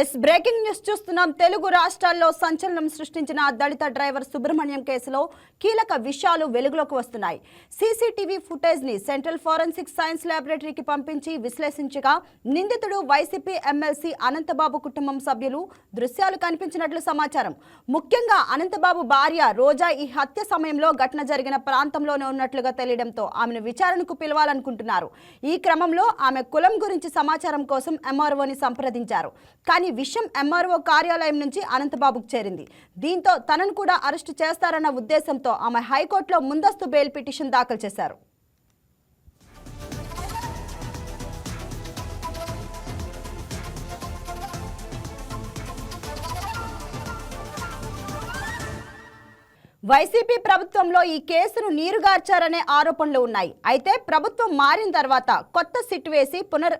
Yes breaking news చూస్తున్నాం. తెలుగు రాష్ట్రాల్లో సంచలనం సృష్టించిన దళిత డ్రైవర్ సుబ్రహ్మణ్యం కేసులో కీలక విషయాలు వెలుగులోకి వస్తున్నాయి. సీసీటీవీ ఫుటేజ్ని సెంట్రల్ ఫోరెన్సిక్ సైన్స్ ల్యాబొరేటరీకి పంపించి విశ్లేషించగా నిందితుడు వైసీపీ ఎమ్మెల్సీ అనంతబాబు కుటుంబం సభ్యులు దృశ్యాలు కనిపించినట్లు సమాచారం. ముఖ్యంగా అనంతబాబు భార్య రోజా ఈ హత్య సమయంలో ఘటన జరిగిన ప్రాంతంలోనే ఉన్నట్లుగా తెలియడంతో ఆమెను విచారణకు పిలవాలనుకుంటున్నారు. ఈ క్రమంలో ఆమె కులం గురించి సమాచారం కోసం ఎంఆర్ఓని సంప్రదించారు. కానీ విషయం ఎంఆర్ఓ కార్యాలయం నుంచి అనంతబాబుకు చేరింది. దీంతో తనను కూడా అరెస్టు చేస్తారన్న ఉద్దేశంతో ఆమె హైకోర్టులో ముందస్తు బెయిల్ పిటిషన్ దాఖలు చేశారు. వైసీపీ ప్రభుత్వంలో ఈ కేసును నీరుగార్చారనే ఆరోపణలు ఉన్నాయి. అయితే ప్రభుత్వం మారిన తర్వాత కొత్త సిట్ వేసి పునర్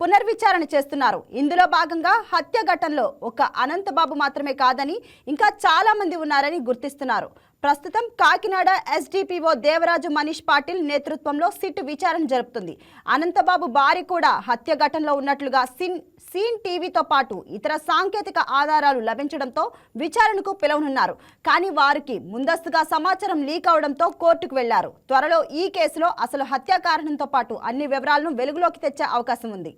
పునర్విచారణ చేస్తున్నారు. ఇందులో భాగంగా హత్య ఘటనలో ఒక అనంతబాబు మాత్రమే కాదని ఇంకా చాలా మంది ఉన్నారని గుర్తిస్తున్నారు. ప్రస్తుతం కాకినాడ ఎస్డిపిఓ దేవరాజు మనీష్ పాటిల్ నేతృత్వంలో సిట్ విచారణ జరుపుతుంది. అనంతబాబు భార్య కూడా హత్య ఘటనలో ఉన్నట్లుగా సిన్ సీన్ టీవీతో పాటు ఇతర సాంకేతిక ఆధారాలు లభించడంతో విచారణకు పిలవనున్నారు. కానీ వారికి ముందస్తుగా సమాచారం లీక్ అవడంతో కోర్టుకు వెళ్ళారు. త్వరలో ఈ కేసులో అసలు హత్య కారణంతో పాటు అన్ని వివరాలను వెలుగులోకి తెచ్చే అవకాశం ఉంది.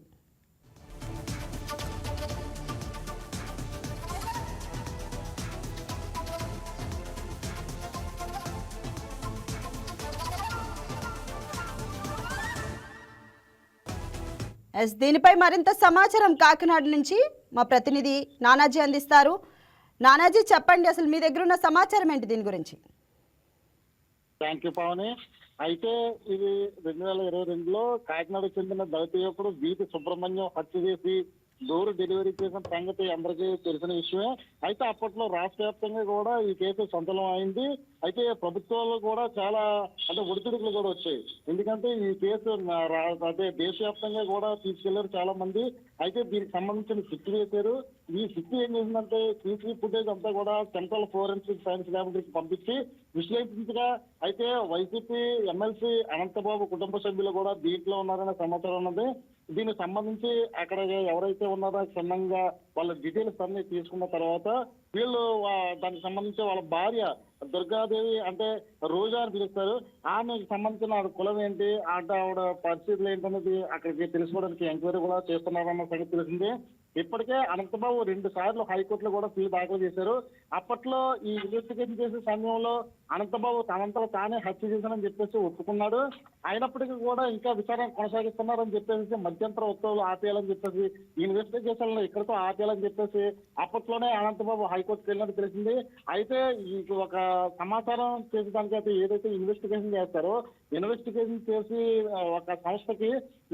ఎస్ దీనిపై మరింత సమాచారం కాకినాడ నుంచి మా ప్రతినిధి నానాజీ అందిస్తారు. నానాజీ చెప్పండి అసలు మీ దగ్గర ఉన్న సమాచారం ఏంటి దీని గురించి? థ్యాంక్ యూ పవని. అయితే ఇది రెండు వేల ఇరవై రెండులో కాకినాడకు చెందిన దళిత యువకుడు వీటి సుబ్రహ్మణ్యం హత్య చేసి డోర్ డెలివరీ చేసిన సంగతి అందరికీ తెలిసిన విషయమే. అయితే అప్పట్లో రాష్ట్ర వ్యాప్తంగా కూడా ఈ కేసు సంచలనం అయింది. అయితే ప్రభుత్వాలు కూడా చాలా అంటే ఒడిదుడుకులు కూడా వచ్చాయి. ఎందుకంటే ఈ కేసు అదే దేశవ్యాప్తంగా కూడా తీసుకెళ్ళారు చాలా మంది అయితే దీనికి సంబంధించిన సిట్ వేశారు. ఈ సిట్ ఏం చేసిందంటే సీసీ ఫుటేజ్ అంతా కూడా సెంట్రల్ ఫోరెన్సిక్ సైన్స్ ల్యాబొరేటరీకి పంపించి విశ్లేషించగా అయితే వైసీపీ ఎమ్మెల్సీ అనంతబాబు కుటుంబ సభ్యులు కూడా దీంట్లో ఉన్నారనే సమాచారం ఉన్నది. దీనికి సంబంధించి అక్కడ ఎవరైతే ఉన్నారో క్షుణ్ణంగా వాళ్ళ డీటెయిల్స్ అన్ని తీసుకున్న తర్వాత వీళ్ళు దానికి సంబంధించి వాళ్ళ భార్య దుర్గాదేవి అంటే రోజా అని పిలుస్తారు. ఆమెకు సంబంధించిన ఆవిడ కులం ఏంటి అంటే ఆవిడ పరిస్థితులు ఏంటనేది అక్కడికి తెలుసుకోవడానికి ఎంక్వైరీ కూడా చేస్తున్నారన్న సంగతి తెలిసింది. ఇప్పటికే అనంతబాబు రెండు సార్లు హైకోర్టులో కూడా ఫీల్ దాఖలు చేశారు. అప్పట్లో ఈ ఇన్వెస్టిగేషన్ చేసే సమయంలో అనంతబాబు తనంతా తానే హత్య చేశానని చెప్పేసి ఒప్పుకున్నాడు. అయినప్పటికీ కూడా ఇంకా విచారణ కొనసాగిస్తున్నారని చెప్పేసి మధ్యంతర ఉత్తర్వులు ఆపేయాలని చెప్పేసి ఈ ఇన్వెస్టిగేషన్ ఇక్కడితో ఆపేయాలని చెప్పేసి అప్పట్లోనే అనంతబాబు హైకోర్టుకు వెళ్ళినట్టు తెలిసింది. అయితే ఒక సమాచారం చేసేదానికి అయితే ఏదైతే ఇన్వెస్టిగేషన్ చేస్తారో ఇన్వెస్టిగేషన్ చేసి ఒక సంస్థకి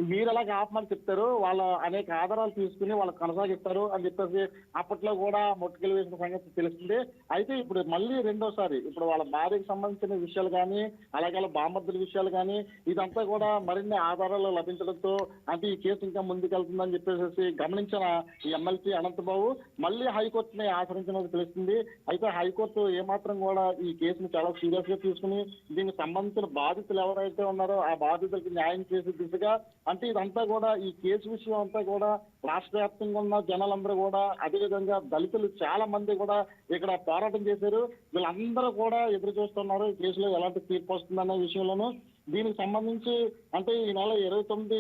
మీరు అలాగే ఆపమని చెప్తారు వాళ్ళ అనేక ఆధారాలు తీసుకుని వాళ్ళ కొనసాగిస్తారు అని చెప్పేసి అప్పట్లో కూడా మొట్టుకెళ్ళి వేసిన సంగతి తెలిసింది అయితే ఇప్పుడు మళ్ళీ రెండోసారి ఇప్పుడు వాళ్ళ భార్యకు సంబంధించిన విషయాలు కానీ అలాగే వాళ్ళ బామర్దుల విషయాలు కానీ ఇదంతా కూడా మరిన్ని ఆధారాలు లభించడంతో అంటే ఈ కేసు ఇంకా ముందుకెళ్తుందని చెప్పేసి గమనించిన ఈ ఎమ్మెల్సీ అనంతబాబు మళ్ళీ హైకోర్టుని ఆశ్రయించినట్టు తెలుస్తుంది. అయితే హైకోర్టు ఏమాత్రం కూడా ఈ కేసును చాలా సీరియస్గా తీసుకుని దీనికి సంబంధించిన బాధితులు ఎవరైతే ఉన్నారో ఆ బాధితులకు న్యాయం చేసే దిశగా అంటే ఇదంతా కూడా ఈ కేసు విషయం అంతా కూడా రాష్ట్ర వ్యాప్తంగా ఉన్న జనాలందరూ కూడా అదేవిధంగా దళితులు చాలా మంది కూడా ఇక్కడ పోరాటం చేశారు. వీళ్ళందరూ కూడా ఎదురు చూస్తున్నారు ఈ కేసులో ఎలాంటి తీర్పు వస్తుందనే విషయంలోనూ. దీనికి సంబంధించి అంటే ఈ నెల ఇరవై తొమ్మిది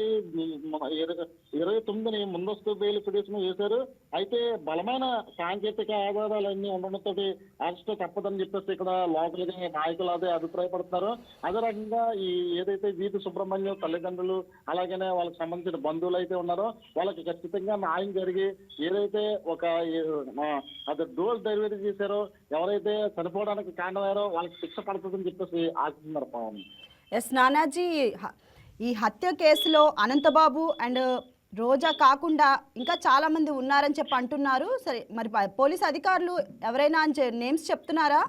ఇరవై- తొమ్మిదిని ముందస్తు బెయిల్ పిటిషన్ వేశారు. అయితే బలమైన సాంకేతిక ఆధారాలన్నీ ఉండడంతో అరెస్ట్ తప్పదని చెప్పేసి ఇక్కడ లోకల్ నాయకులు అదే అభిప్రాయపడుతున్నారు. అదే రకంగా ఈ ఏదైతే వీధి సుబ్రహ్మణ్యం తల్లిదండ్రులు అలాగనే వాళ్ళకి సంబంధించిన బంధువులు అయితే ఉన్నారో వాళ్ళకి ఖచ్చితంగా న్యాయం జరిగి ఏదైతే ఒక అది డోర్ డెలివరీ చేశారో ఎవరైతే చనిపోవడానికి కారణమయ్యారో వాళ్ళకి శిక్ష పడుతుందని చెప్పేసి ఆశిస్తున్నారు పవన్. ఎస్ నానాజీ ఈ హత్య కేసులో అనంతబాబు అండ్ రోజా కాకుండా ఇంకా చాలా మంది ఉన్నారని చెప్పి అంటున్నారు. సరే మరి పోలీస్ అధికారులు ఎవరైనా అని నేమ్స్ చెప్తున్నారా?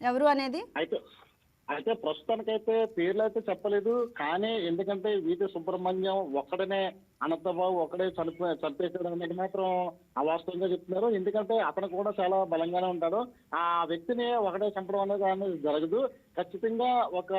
ఎవరు అనేది? అయితే అయితే ప్రస్తుతానికైతే పేర్లు అయితే చెప్పలేదు. కానీ ఎందుకంటే వీటి సుబ్రహ్మణ్యం ఒక్కడనే అనంతబాబు ఒక్కడే చనిపో చంపేసాడు అనేది మాత్రం అవాస్తవంగా చెప్తున్నారు. ఎందుకంటే అతను కూడా చాలా బలంగానే ఉంటాడు. ఆ వ్యక్తిని ఒకడే చంపడం అనేది అనేది జరగదు. ఖచ్చితంగా ఒక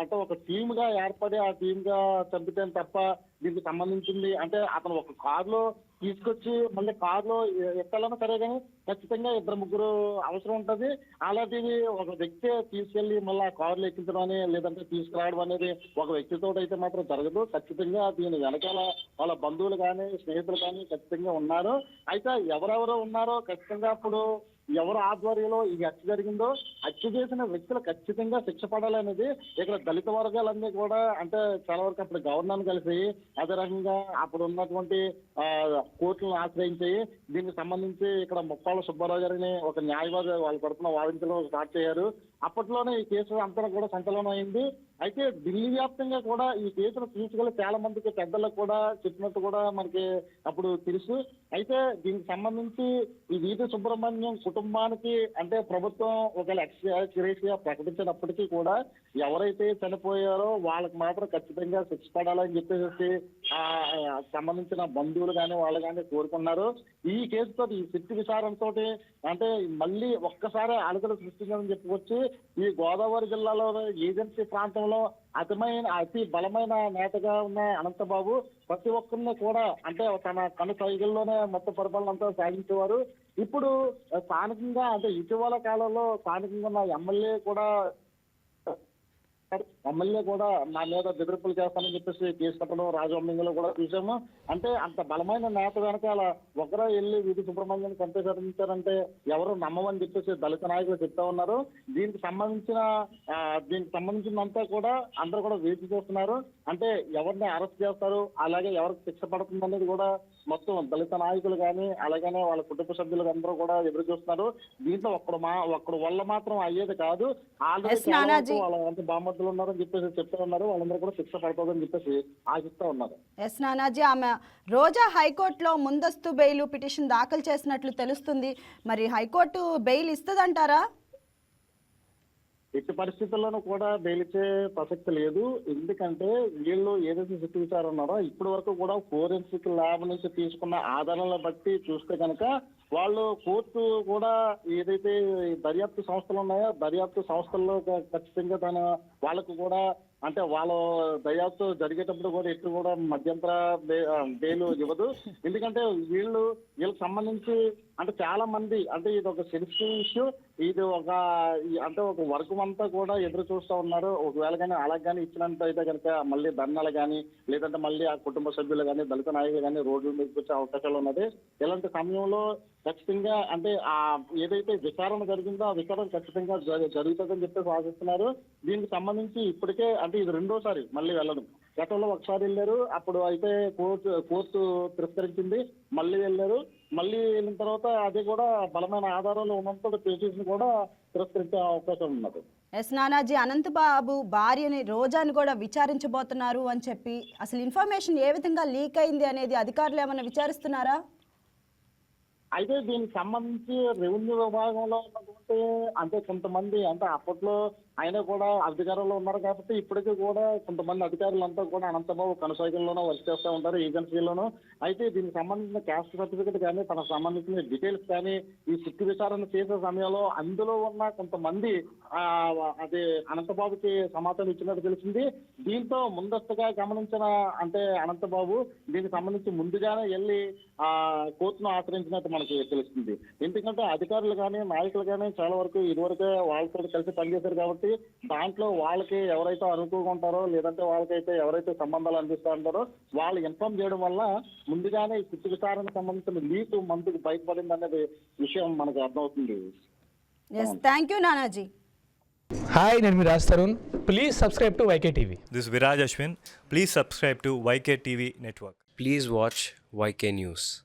అంటే ఒక టీమ్గా ఏర్పడి ఆ టీమ్గా చంపితే తప్ప దీనికి సంబంధించింది అంటే అతను ఒక కారులో తీసుకొచ్చి మళ్ళీ కారులో ఎక్కాలన్నా సరే కానీ ఖచ్చితంగా ఇద్దరు ముగ్గురు అవసరం ఉంటది. అలాంటిది ఒక వ్యక్తి తీసుకెళ్ళి మళ్ళీ ఆ కారులో ఎక్కించడం అని లేదంటే తీసుకురావడం అనేది ఒక వ్యక్తితో అయితే మాత్రం జరగదు. ఖచ్చితంగా దీని వెనకాల వాళ్ళ బంధువులు కానీ స్నేహితులు కానీ ఖచ్చితంగా ఉన్నారు. అయితే ఎవరెవరు ఉన్నారో ఖచ్చితంగా అప్పుడు ఎవరు ఆధ్వర్యంలో ఈ హత్య జరిగిందో హత్య చేసిన వ్యక్తులు ఖచ్చితంగా శిక్ష పడాలనేది ఇక్కడ దళిత వర్గాలన్నీ కూడా అంటే చాలా వరకు అప్పుడు గవర్నర్ కలిసి అదే రకంగా అప్పుడు ఉన్నటువంటి కోర్టులను ఆశ్రయించి దీనికి సంబంధించి ఇక్కడ ముప్పాల సుబ్బారావు గారిని ఒక న్యాయవాది వాళ్ళ తరఫున వాదించడం స్టార్ట్ చేశారు. అప్పట్లోనే ఈ కేసు అంతా కూడా సంచలనం అయింది. అయితే ఢిల్లీ వ్యాప్తంగా కూడా ఈ కేసును తీసుకెళ్ళి చాలా మందికి పెద్దలకు కూడా చెప్పినట్టు కూడా మనకి అప్పుడు తెలుసు. అయితే దీనికి సంబంధించి ఈ వీధి సుబ్రహ్మణ్యం కుటుంబానికి అంటే ప్రభుత్వం ఒకవేళ ఎక్స్గ్రేషియా ప్రకటించినప్పటికీ కూడా ఎవరైతే చనిపోయారో వాళ్ళకి మాత్రం ఖచ్చితంగా శిక్ష పడాలని చెప్పేసి ఆ సంబంధించిన బంధువులు కానీ వాళ్ళు కానీ కోరుకున్నారు. ఈ కేసుతో ఈ శక్తి విచారంతో అంటే మళ్ళీ ఒక్కసారి అలకలు సృష్టించాలని చెప్పుకొచ్చి ఈ గోదావరి జిల్లాలో ఏజెన్సీ ప్రాంతంలో అతిమైన అతి బలమైన నేతగా ఉన్న అనంతబాబు ప్రతి ఒక్కరిని కూడా అంటే తన కను సైకిల్లోనే మొత్తం పరిపాలన అంతా సాగించేవారు. ఇప్పుడు స్థానికంగా అంటే ఇటీవల కాలంలో స్థానికంగా ఉన్న ఎమ్మెల్యే కూడా ఎమ్మెల్యే కూడా నా మీద బెదిరింపులు చేస్తానని చెప్పేసి కేసు కట్టడం రాజవమ్మింగ్లో కూడా చూసాము. అంటే అంత బలమైన నేత వెనకాల ఒకరే వెళ్ళి వీధి సుబ్రహ్మణ్యం కంటే ఎవరు నమ్మమని చెప్పేసి దళిత నాయకులు చెప్తా ఉన్నారు. దీనికి సంబంధించిన దీనికి సంబంధించినంతా కూడా అందరూ కూడా వేచి చూస్తున్నారు. అంటే ఎవరిని అరెస్ట్ చేస్తారు అలాగే ఎవరికి శిక్ష పడుతుంది అనేది కూడా మొత్తం దళిత నాయకులు కానీ అలాగనే వాళ్ళ కుటుంబ సభ్యులు అందరూ కూడా ఎదురు చూస్తున్నారు. దీంట్లో ఒక్కడు మా ఒక్కడు వల్ల మాత్రం అయ్యేది కాదు. ఆల్రెడీ. వాళ్ళ బామ్మర్దులు ఉన్నారని చెప్పేసి చెప్తా ఉన్నారు. వాళ్ళందరూ కూడా శిక్ష పడుతుందని చెప్పేసి ఆశిస్తా ఉన్నారు. ఎస్ నానాజీ ఆమె రోజా హైకోర్టులో ముందస్తు బెయిల్ పిటిషన్ దాఖలు చేసినట్లు తెలుస్తుంది. మరి హైకోర్టు బెయిల్ ఇస్తుందంటారా? ఎట్టి పరిస్థితుల్లోనూ కూడా బెయిల్ ప్రసక్తి లేదు. ఎందుకంటే వీళ్ళు ఏదైతే సిట్టు ఉన్నారో ఇప్పటి వరకు కూడా ఫోరెన్సిక్ ల్యాబ్ నుంచి తీసుకున్న ఆధారాలను బట్టి చూస్తే కనుక వాళ్ళు కోర్టు కూడా ఏదైతే దర్యాప్తు సంస్థలు ఉన్నాయో దర్యాప్తు సంస్థల్లో ఖచ్చితంగా తన వాళ్ళకు కూడా అంటే వాళ్ళ దర్యాప్తు జరిగేటప్పుడు కూడా ఎటు కూడా మధ్యంతర బెయిలు ఇవ్వదు. ఎందుకంటే వీళ్ళు వీళ్ళకి సంబంధించి అంటే చాలా మంది అంటే ఇది ఒక సెన్సిటివ్ ఇష్యూ ఇది ఒక అంటే ఒక వర్గం అంతా కూడా ఎదురు చూస్తూ ఉన్నారు. ఒకవేళ కానీ అలా కానీ ఇచ్చినంత అయితే కనుక మళ్ళీ ధర్నాలు కానీ లేదంటే మళ్ళీ ఆ కుటుంబ సభ్యులు కానీ దళిత నాయకులు కానీ రోడ్ల మీదకి వచ్చే అవకాశాలు ఉన్నది. ఇలాంటి సమయంలో ఖచ్చితంగా అంటే ఆ ఏదైతే విచారణ జరిగిందో ఆ విచారణ ఖచ్చితంగా జరుగుతుందని చెప్పేసి ఆశిస్తున్నారు దీనికి సంబంధించి ఇప్పటికే అంటే ఇది రెండోసారి మళ్ళీ వెళ్ళడం గతంలో ఒకసారి వెళ్ళారు అప్పుడు అయితే కోర్టు కోర్టు తిరస్కరించింది మళ్ళీ వెళ్ళారు. మళ్ళీ వెళ్ళిన తర్వాత అది కూడా బలమైన ఆధారాలు ఉన్నంత కేసెస్ కూడా తిరస్కరించే అవకాశం ఉన్నది. ఎస్ నానాజీ అనంతబాబు భార్యని రోజాని కూడా విచారించబోతున్నారు అని చెప్పి అసలు ఇన్ఫర్మేషన్ ఏ విధంగా లీక్ అయింది అనేది అధికారులు ఏమైనా విచారిస్తున్నారా? అయితే దీనికి సంబంధించి రెవెన్యూ విభాగంలో ఉన్నటువంటి అంటే కొంతమంది అంటే అప్పట్లో ఆయన కూడా అధికారంలో ఉన్నారు కాబట్టి ఇప్పటికీ కూడా కొంతమంది అధికారులంతా కూడా అనంతబాబు కొనసాగంలోనూ వర్క్ చేస్తూ ఉంటారు ఏజెన్సీలోనూ అయితే దీనికి సంబంధించిన క్యాస్ట్ సర్టిఫికేట్ కానీ తనకు సంబంధించిన డీటెయిల్స్ కానీ ఈ సిక్కు విచారణ చేసే సమయంలో అందులో ఉన్న కొంతమంది ఆ, అది అనంతబాబుకి సమాచారం ఇచ్చినట్టు తెలిసింది. దీంతో ముందస్తుగా గమనించిన అంటే అనంతబాబు దీనికి సంబంధించి ముందుగానే వెళ్ళి ఆ కోర్టును ఆశ్రయించినట్టు మనకి తెలుస్తుంది. ఎందుకంటే అధికారులు కానీ నాయకులు కానీ చాలా వరకు ఇదివరకే వాళ్ళతో కలిసి పనిచేశారు కాబట్టి దాంట్లో వాళ్ళకి ఎవరైతే అనుకూలంగా ఉంటారో లేదంటే వాళ్ళకైతే ఎవరైతే సంబంధాలు అందిస్తూ ఉంటారో వాళ్ళు ఇన్ఫార్మ్ చేయడం వల్ల ముందుగానే ఈ సిట్టు విచారణకు సంబంధించిన లీక్ మందుకు బయటపడింది అనేది విషయం మనకు అర్థమవుతుంది థ్యాంక్ యూ నానాజీ హాయ్ నేను మీ Raj Tarun please subscribe to YK TV This is Viraj Ashwin. Please subscribe to YK TV Network. Please watch YK News.